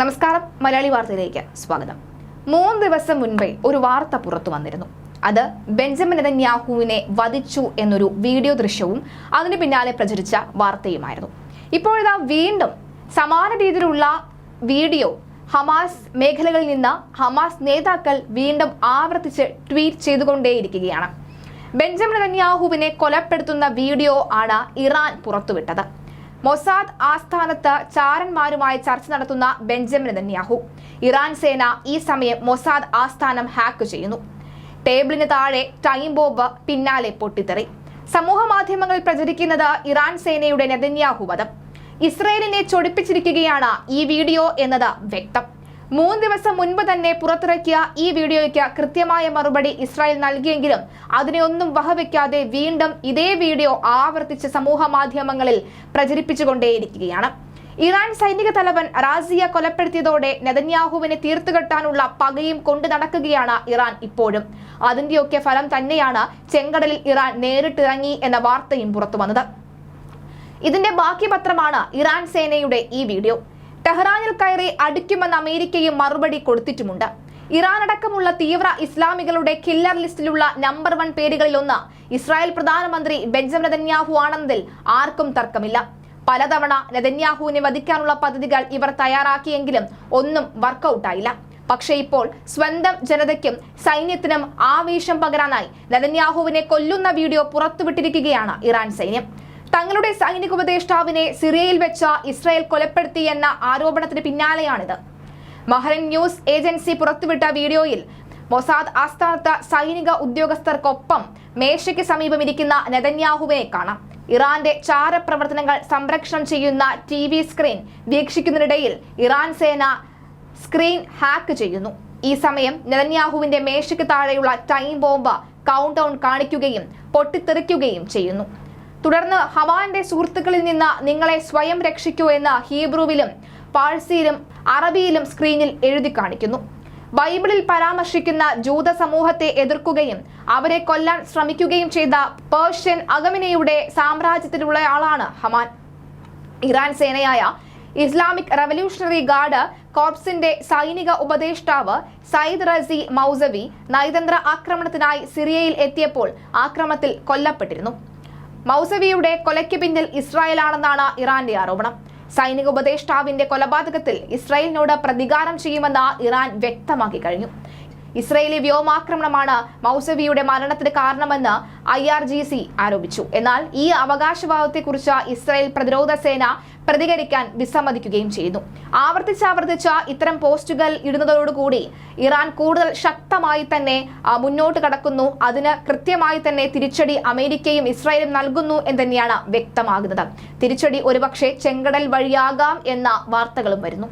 നമസ്കാരം മലയാളി വാർത്തയിലേക്ക് സ്വാഗതം. മൂന്ന് ദിവസം മുൻപേ ഒരു വാർത്ത പുറത്തു വന്നിരുന്നു. അത് ബെഞ്ചമിൻ നെതന്യാഹുവിനെ വധിച്ചു എന്നൊരു വീഡിയോ ദൃശ്യവും അതിന് പിന്നാലെ പ്രചരിച്ച വാർത്തയുമായിരുന്നു. ഇപ്പോഴിതാ വീണ്ടും സമാന രീതിയിലുള്ള വീഡിയോ ഹമാസ് മേഖലകളിൽ നിന്ന് ഹമാസ് നേതാക്കൾ വീണ്ടും ആവർത്തിച്ച് ട്വീറ്റ് ചെയ്തുകൊണ്ടേയിരിക്കുകയാണ്. ബെഞ്ചമിൻ നെതന്യാഹുവിനെ കൊലപ്പെടുത്തുന്ന വീഡിയോ ആണ് ഇറാൻ പുറത്തുവിട്ടത്. മൊസാദ് ആസ്ഥാനത്ത് ചാരന്മാരുമായി ചർച്ച നടത്തുന്ന ബെഞ്ചമിൻ നെതന്യാഹു. ഇറാൻ സേന ഈ സമയം മൊസാദ് ആസ്ഥാനം ഹാക്ക് ചെയ്യുന്നു. ടേബിളിന് താഴെ ടൈം ബോബ് പിന്നാലെ പൊട്ടിത്തെറി. സമൂഹ മാധ്യമങ്ങളിൽ പ്രചരിക്കുന്നത് ഇറാൻ സേനയുടെ നെതന്യാഹു വധം. ഇസ്രയേലിനെ ചൊടിപ്പിച്ചിരിക്കുകയാണ് ഈ വീഡിയോ എന്നത് വ്യക്തം. മൂന്ന് ദിവസം മുൻപ് തന്നെ പുറത്തിറക്കിയ ഈ വീഡിയോയ്ക്ക് കൃത്യമായ മറുപടി ഇസ്രായേൽ നൽകിയെങ്കിലും അതിനെ ഒന്നും വഹവെക്കാതെ വീണ്ടും ഇതേ വീഡിയോ ആവർത്തിച്ച് സമൂഹ മാധ്യമങ്ങളിൽ പ്രചരിപ്പിച്ചുകൊണ്ടേയിരിക്കുകയാണ്. ഇറാൻ സൈനിക തലവൻ റാസിയ കൊലപ്പെടുത്തിയതോടെ നെതന്യാഹുവിനെ തീർത്തുകെട്ടാനുള്ള പകയും കൊണ്ടു നടക്കുകയാണ് ഇറാൻ ഇപ്പോഴും. അതിന്റെയൊക്കെ ഫലം തന്നെയാണ് ചെങ്കടലിൽ ഇറാൻ നേരിട്ടിറങ്ങി എന്ന വാർത്തയും പുറത്തുവന്നത് ഇതിന്റെ ബാക്കി പത്രമാണ് ഇറാൻ സേനയുടെ ഈ വീഡിയോ. ടെഹ്റാനിൽ കയറി അടിക്കുമെന്ന് അമേരിക്കയും മറുപടി കൊടുത്തിട്ടുമുണ്ട്. ഇറാൻ അടക്കമുള്ള തീവ്ര ഇസ്ലാമികളുടെ കില്ലർ ലിസ്റ്റിലുള്ള നമ്പർ വൺ പേരുകളിലൊന്ന് ഇസ്രായേൽ പ്രധാനമന്ത്രി ബെഞ്ചമിൻ നെതന്യാഹു ആണെന്നതിൽ ആർക്കും തർക്കമില്ല. പലതവണ നെതന്യാഹുവിനെ വധിക്കാനുള്ള പദ്ധതികൾ ഇവർ തയ്യാറാക്കിയെങ്കിലും ഒന്നും വർക്കൗട്ടായില്ല. പക്ഷേ ഇപ്പോൾ സ്വന്തം ജനതയ്ക്കും സൈന്യത്തിനും ആവേശം പകരാനായി നെതന്യാഹുവിനെ കൊല്ലുന്ന വീഡിയോ പുറത്തുവിട്ടിരിക്കുകയാണ് ഇറാൻ സൈന്യം. തങ്ങളുടെ സൈനിക ഉപദേഷ്ടാവിനെ സിറിയയിൽ വെച്ച ഇസ്രായേൽ കൊലപ്പെടുത്തി എന്ന ആരോപണത്തിന് പിന്നാലെയാണിത്. മഹറിൻ ന്യൂസ് ഏജൻസി പുറത്തുവിട്ട വീഡിയോയിൽ മൊസാദ് ആസ്ഥാനത്ത് സൈനിക ഉദ്യോഗസ്ഥർക്കൊപ്പം മേശയ്ക്ക് സമീപം ഇരിക്കുന്ന നെതന്യാഹുവിനെ കാണാം. ഇറാന്റെ ചാരപ്രവർത്തനങ്ങൾ സംരക്ഷണം ചെയ്യുന്ന ടി വി സ്ക്രീൻ വീക്ഷിക്കുന്നതിനിടയിൽ ഇറാൻ സേന സ്ക്രീൻ ഹാക്ക് ചെയ്യുന്നു. ഈ സമയം നെതന്യാഹുവിന്റെ മേശയ്ക്ക് താഴെയുള്ള ടൈം ബോംബ് കൗണ്ട് ഡൗൺ കാണിക്കുകയും പൊട്ടിത്തെറിക്കുകയും ചെയ്യുന്നു. തുടർന്ന് ഹവാന്റെ സുഹൃത്തുക്കളിൽ നിന്ന് നിങ്ങളെ സ്വയം രക്ഷിക്കൂ എന്ന് ഹീബ്രുവിലും പാഴ്സിയിലും അറബിയിലും സ്ക്രീനിൽ എഴുതി കാണിക്കുന്നു. ബൈബിളിൽ പരാമർശിക്കുന്ന ജൂത സമൂഹത്തെ എതിർക്കുകയും അവരെ കൊല്ലാൻ ശ്രമിക്കുകയും ചെയ്ത പേർഷ്യൻ അഗമിനയുടെ സാമ്രാജ്യത്തിലുള്ളയാളാണ് ഹമാൻ. ഇറാൻ സേനയായ ഇസ്ലാമിക് റവല്യൂഷണറി ഗാർഡ് കോർപ്സിന്റെ സൈനിക ഉപദേഷ്ടാവ് സയ്യിദ് റസി മൗസവി നയതന്ത്ര ആക്രമണത്തിനായി സിറിയയിൽ എത്തിയപ്പോൾ ആക്രമണത്തിൽ കൊല്ലപ്പെട്ടിരുന്നു. മൗസവിയുടെ കൊലയ്ക്ക് പിന്നിൽ ഇസ്രായേൽ ഇസ്രായേലാണെന്നാണ് ഇറാന്റെ ആരോപണം. സൈനിക ഉപദേഷ്ടാവിന്റെ കൊലപാതകത്തിൽ ഇസ്രായേലിനോട് പ്രതികാരം ചെയ്യുമെന്ന് ഇറാൻ വ്യക്തമാക്കി കഴിഞ്ഞു. ഇസ്രയേലി വ്യോമാക്രമണമാണ് മൗസവിയുടെ മരണത്തിന് കാരണമെന്ന് ഐ ആർ ജി സി ആരോപിച്ചു. എന്നാൽ ഈ അവകാശവാദത്തെക്കുറിച്ച് ഇസ്രായേൽ പ്രതിരോധ സേന പ്രതികരിക്കാൻ വിസമ്മതിക്കുകയും ചെയ്തു ആവർത്തിച്ചാവർത്തിച്ച ഇത്തരം പോസ്റ്റുകൾ ഇടുന്നതോടുകൂടി ഇറാൻ കൂടുതൽ ശക്തമായി തന്നെ മുന്നോട്ട് കടക്കുന്നു. അതിന് കൃത്യമായി തന്നെ തിരിച്ചടി അമേരിക്കയും ഇസ്രായേലും നൽകുന്നു എന്ന് തന്നെയാണ് വ്യക്തമാകുന്നത്. തിരിച്ചടി ഒരുപക്ഷെ ചെങ്കടൽ വഴിയാകാം എന്ന വാർത്തകളും വരുന്നു.